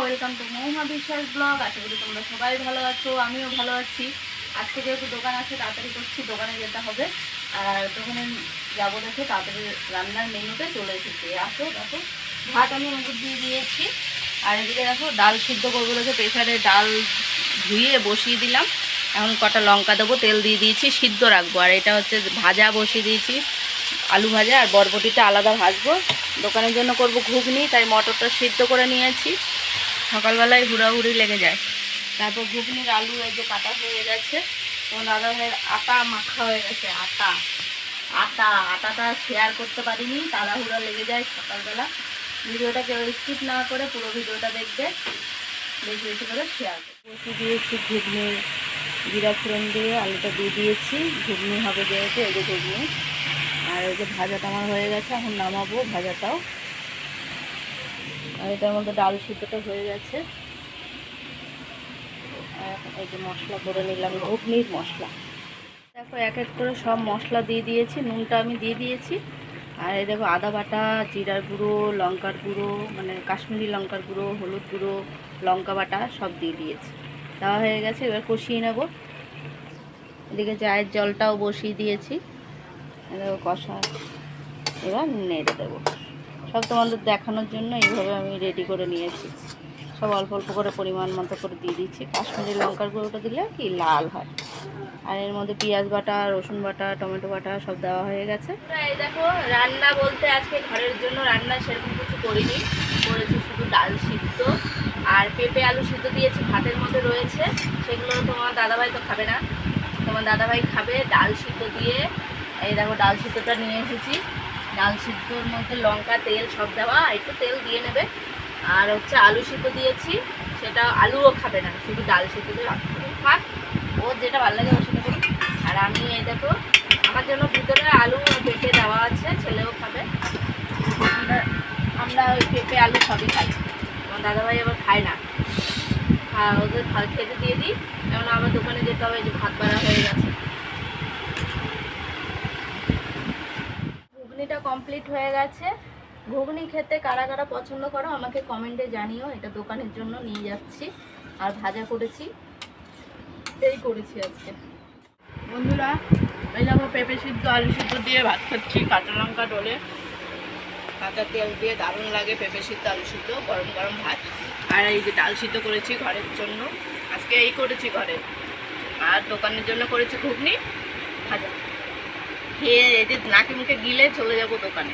Welcome to মৌমা বিশ্বাস blog আশা করি তোমরা সবাই ভালো আছো, আমিও ভালো আছি। আজকে যেহেতু দোকান আছে, তাড়াতাড়ি করছি, দোকানে যেতে হবে। আর দোকানে যাব দেখে, তাড়াতাড়ি রান্নার মেনুতে চলে এসেছি। আসো, দেখো, ভাত আমি মুগুর দিয়ে দিয়েছি। আর এদিকে দেখো, ডাল সিদ্ধ করব দেখে প্রেশারে ডাল ধুয়ে বসিয়ে দিলাম। এখন কটা লঙ্কা দেবো, তেল দিয়ে দিয়েছি, সিদ্ধ রাখব। আর এটা হচ্ছে ভাজা বসিয়ে দিয়েছি, আলু ভাজা আর বরবটিটা আলাদা ভাজবো। দোকানের জন্য করব ঘুগনি, তাই মটরটা সিদ্ধ করে নিয়েছি। সকালবেলায় হুড়াহুড়ি লেগে যায়। তারপর ঘুগনির আলু এই যে কাটা হয়ে গেছে তোমার দাদা ভাইয়ের আটা মাখা হয়ে গেছে, আটা। আটা, আটাটা শেয়ার করতে পারিনি, তাড়াহুড়া লেগে যায় সকালবেলা। ভিডিওটা কেউ স্কিপ না করে পুরো ভিডিওটা দেখবে, বেশি বেশি করে শেয়ার বসে দিয়েছি ঘুগনি, জিরা ফোড়ন দিয়ে আলুটা দিয়ে দিয়েছি। ঘুগনি হবে যেহেতু, এই যে ঘুগনি। আর এই যে ভাজাটা আমার হয়ে গেছে, এখন নামাবো ভাজাটাও। আর এটার মধ্যে ডাল সিদ্ধটা হয়ে গেছে। এই যে মশলা করে নিলাম, ঘুগনির মশলা। দেখো, এক এক করে সব মশলা দিয়ে দিয়েছি, নুনটা আমি দিয়ে দিয়েছি। আর এই দেখো, আদা বাটা, জিরার গুঁড়ো, লঙ্কার গুঁড়ো মানে কাশ্মীরি লঙ্কার গুঁড়ো, হলুদ গুঁড়ো, লঙ্কা বাটা সব দিয়ে দিয়েছি। দেওয়া হয়ে গেছে, এবার কষিয়ে নেব। এদিকে চায়ের জলটাও বসিয়ে দিয়েছি। কষা, এবার নেড়ে দেবো। সব তোমাদের দেখানোর জন্য এইভাবে আমি রেডি করে নিয়েছি। সব অল্প অল্প করে পরিমাণ মতো করে দিয়ে দিচ্ছি। কাশ্মীরি লঙ্কার গুঁড়োটা দিলে কি লাল হয়। আর এর মধ্যে পেঁয়াজ বাটা, রসুন বাটা, টমেটো বাটা সব দেওয়া হয়ে গেছে। এই দেখো, রান্না বলতে আজকে ঘরের জন্য রান্না সেরকম কিছু করিনি। করেছি শুধু ডাল সিদ্ধ। আর পেঁপে আলু সিদ্ধ দিয়েছি, ভাতের মধ্যে রয়েছে। সেগুলো তোমার দাদাভাই তো খাবে না। তোমার দাদাভাই খাবে ডাল সিদ্ধ দিয়ে। এই দেখো, ডাল সিদ্ধটা নিয়ে এসেছি। ডাল সিদ্ধর মধ্যে লঙ্কা, তেল সব দেওয়া, একটু তেল দিয়ে নেবে। আর হচ্ছে আলু সিদ্ধ দিয়েছি, সেটা আলুও খাবে না, শুধু ডাল সিদ্ধ দিয়ে খাক ওর যেটা ভালো লাগে ও সেটা করুন আর আমি এই দেখো, আমার জন্য ভিতরে আলু পেঁপে দেওয়া আছে, ছেলেও খাবে। আমরা আমরা ওই পেঁপে, আলু সবই খাই। আমার দাদাভাই আবার খায় না। ওদের খেতে দিয়ে দিই। যেমন আমার দোকানে যেতে হবে যে ভাত বাড়া হয়ে গেছে। কমপ্লিট হয়ে গেছে। ঘুগনি খেতে কারা কারা পছন্দ করো আমাকে কমেন্টে জানিও, এটা দোকানের জন্য নিয়ে যাচ্ছি। আর ভাজা করেছি এই করেছি আজকে। বন্ধুরা, এই দেখো পেঁপে সিদ্ধ, আলু সিদ্ধ দিয়ে ভাত খাচ্ছি, কাঁচা লঙ্কা ডলে। কাঁচা তেল দিয়ে দারুণ লাগে পেঁপে সিদ্ধ, আলু সিদ্ধ, গরম গরম ভাত। আর এই যে ডাল সিদ্ধ করেছি ঘরের জন্য। আজকে এই করেছি ঘরে। আর দোকানের জন্য করেছি ঘুগনি, ভাজা। খেয়ে এই যে নাকে মুখে গিলে চলে যাব দোকানে।